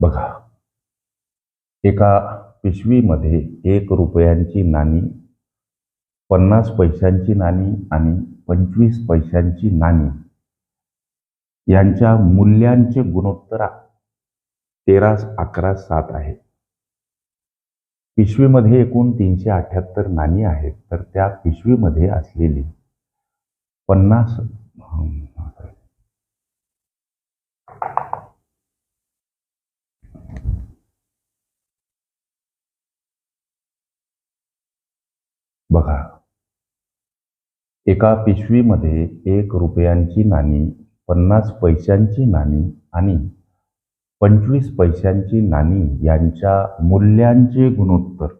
बघा. एका पिशवीमध्ये एक रुपयांची नाणी पन्नास पैशांची नाणी आणि पंचवीस पैशांची नाणी यांच्या मूल्यांचे गुणोत्तर तेरा अकरा सात आहे. पिशवीमध्ये एकूण तीनशे अठ्याहत्तर नाणी आहेत तर त्या पिशवीमध्ये असलेली पन्नास बघा. एका पिशवीमध्ये एक रुपयांची नाणी पन्नास पैशांची नाणी आणि पंचवीस पैशांची नाणी यांच्या मूल्यांचे गुणोत्तर.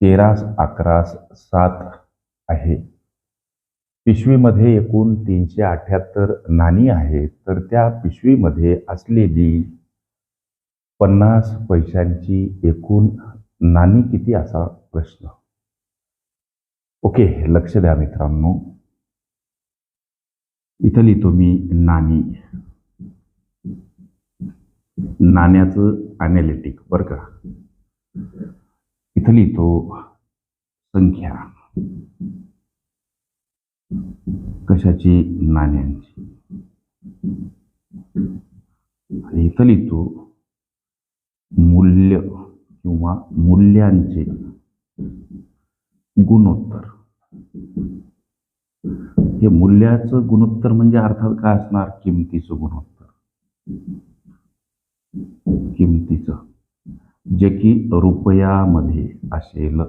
तेरा अकरा सात आहे. पिशवीमध्ये एकूण तीनशे अठ्याहत्तर नाणी आहेत तर त्या पिशवीमध्ये असलेली पन्नास पैशांची एकूण नाणी किती असा प्रश्न? ओके लक्ष द्या मित्रांनो. इथं लिहितो मी नाणी. नाण्याचं अनॅलिटिक बरं का? इथं लिहितो संख्या. कशाची? नाण्यांची. आणि इथं लिहितो मूल्य किंवा मूल्यांचे. गुणोत्तर. हे मूल्याचं गुणोत्तर म्हणजे अर्थात काय असणार? किमतीचं गुणोत्तर. किमतीचं. जे की रुपयामध्ये असेल.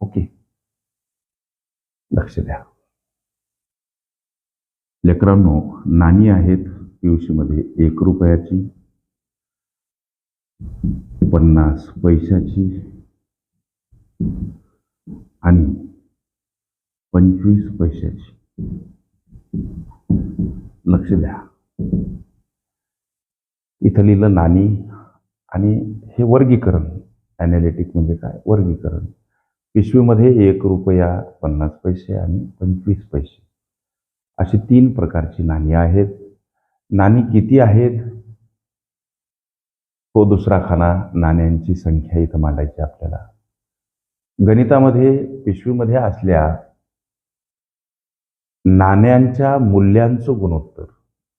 ओके. लक्ष द्या. लेकरांनो नाणी आहेत पिवशीमध्ये एक रुपयाची पन्नास पैशाची आणि पंचवीस पैशाची. लक्ष द्या. इथं लिहिलं नाणी आणि हे वर्गीकरण. ॲनालिटिक म्हणजे काय? वर्गीकरण. पिशवीमध्ये एक रुपया पन्नास पैसे आणि पंचवीस पैसे. अशी तीन प्रकारची नाणी आहेत. नाणी किती आहेत? तो दुसरा खाना नाण्यांची संख्या इथं मांडायची आपल्याला. गणितामध्ये पिशवीमध्ये असल्या नाण्यांच्या मूल्यांचं गुणोत्तर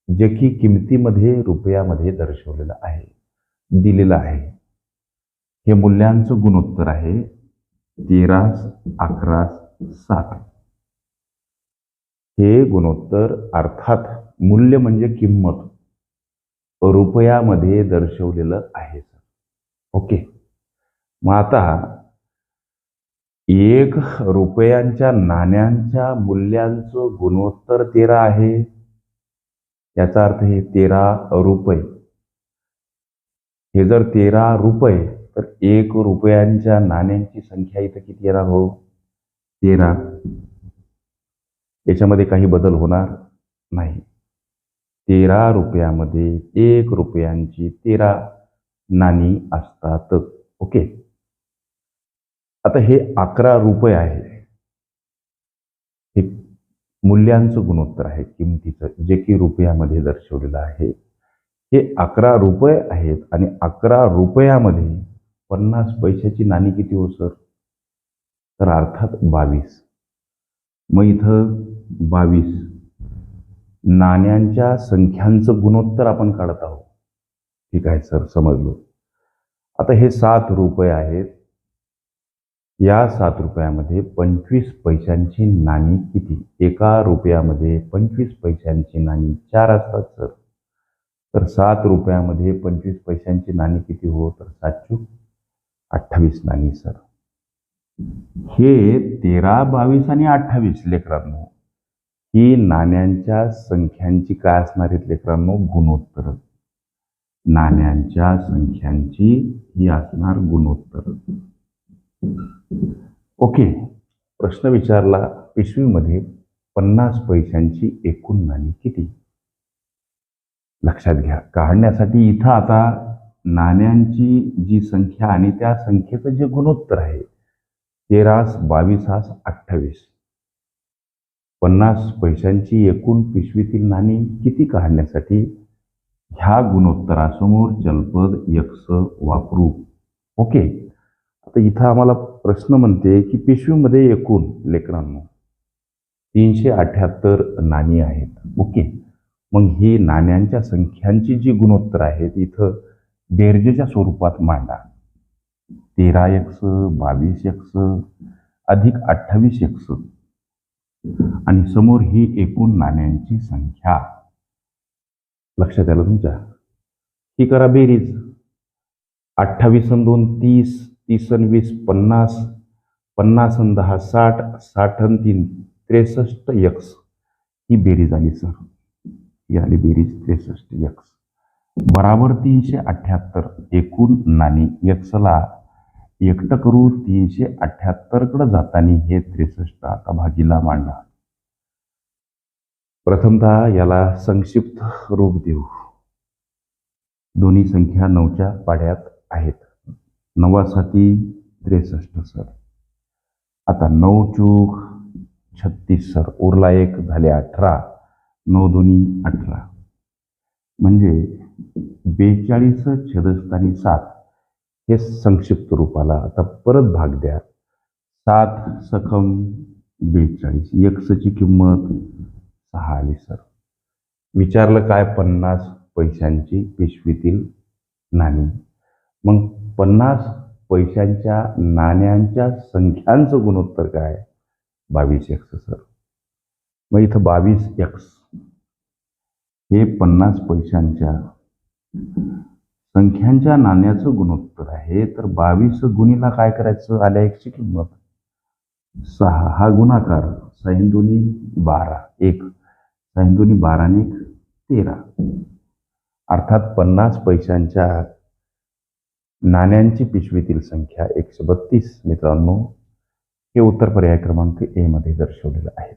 जे की किमतीमध्ये रुपयामध्ये दर्शवलेलं आहे दिलेलं आहे हे मूल्यांचं गुणोत्तर आहे तेरास अकरा सात. हे गुणोत्तर अर्थात मूल्य म्हणजे किंमत रुपयामध्ये दर्शवलेलं आहे ओके. मग आता एक रुपयांच्या नाण्यांच्या मूल्यांचं गुणोत्तर तेरा आहे. याचा अर्थ हे तेरा रुपये. हे जर तेरा रुपये तर एक रुपयांच्या नाण्यांची संख्या इथं किती येणार हो? तेरा. याच्यामध्ये काही बदल होणार नाही. तेरा रुपयामध्ये एक रुपयांची तेरा नाणी असतात. ओके? आता हे अकरा रुपये आहे. हे मूल्यांचं गुणोत्तर आहे किमतीचं जे की रुपयामध्ये दर्शवलेलं आहे. हे अकरा रुपये आहेत आणि अकरा रुपयामध्ये पन्नास पैशाची नाणी किती हो सर? तर अर्थात बावीस. मग इथं बावीस. नाण्यांच्या संख्यांचं गुणोत्तर आपण काढत आहोत. ठीक आहे सर समजलो. आता हे सात रुपये आहेत. या सात रुपयामध्ये पंचवीस पैशांची नाणी किती? एका रुपयामध्ये पंचवीस पैशांची नाणी चार असतात सर. तर सात रुपयामध्ये पंचवीस पैशांची नाणी किती हो? तर सातशे अठ्ठावीस नाणी सर. हे तेरा बावीस आणि अठ्ठावीस लेकरांनो. ही नाण्यांच्या संख्यांची काय असणार आहेत लेकरांनो? गुणोत्तर. नाण्यांच्या संख्यांची ही असणार गुणोत्तर. ओके. प्रश्न विचारला पिशवीमध्ये पन्नास पैशांची एकूण नाणी किती? लक्षात घ्या. काढण्यासाठी इथं आता नाण्यांची जी संख्या आणि त्या संख्येचं जे गुणोत्तर आहे तेरास बावीसास अठ्ठावीस. पन्नास पैशांची एकूण पिशवीतील नाणी किती काढण्यासाठी? ह्या गुणोत्तरासमोर जलपद यक्ष वापरू. ओके. आता इथं आम्हाला प्रश्न म्हणते की पेशवीमध्ये एकूण लेकरांनो तीनशे अठ्याहत्तर नाणी आहेत. ओके. मग ही नाण्यांच्या संख्यांची जी गुणोत्तर आहेत इथं बेरजेच्या स्वरूपात मांडा. तेरा एक्स बावीस एक्स अधिक अठ्ठावीस एक्स. आणि समोर ही एकूण नाण्यांची संख्या. लक्षात आलं तुमच्या? ही करा बेरीज. अठ्ठावीस दोन तीस. तीस वीस पन्नास पन्नास अन दहा साठ साठ अन तीन त्रेसष्ट यक्स. ही बेरीज आली सर. ही आली बेरीज त्रेसष्ट यक्स. बराबर तीनशे अठ्ठ्याहत्तर एकूण नाणी यक्सला एकटं करू तीनशे अठ्ठ्याहत्तरकडं जाताना हे त्रेसष्ट आता भाजीला मांडा. प्रथमतः याला संक्षिप्त रूप देऊ. दोन्ही संख्या नऊच्या पाड्यात आहेत. नवासाठी त्रेसष्ट सर. आता नऊ चूक छत्तीस सर. उरला एक झाले अठरा. नऊ दोन्ही अठरा. म्हणजे बेचाळीस छेदस्थानी सात हे संक्षिप्त रूपाला आता परत भाग द्या. सात सखम बेचाळीस. एकसची किंमत सहा आली सर. विचारलं काय पन्नास पैशांची पिशवीतील नाणी? मग पन्नास पैशांच्या नाण्यांच्या संख्यांचं गुणोत्तर काय? बावीस एक्स सर मग इथं बावीस एक्स हे पन्नास पैशांच्या संख्यांच्या नाण्याचं गुणोत्तर आहे. तर बावीस गुणीला काय करायचं? आल्या एकची किंमत. सहा हा गुणाकार. दोन्ही बारा. एक. सैंदोनी बाराने एक तेरा. अर्थात पन्नास पैशांच्या नाण्यांची पिशवीतील संख्या एकशे बत्तीस मित्रांनो हे उत्तर पर्याय क्रमांक ए मध्ये दर्शवलेलं आहे.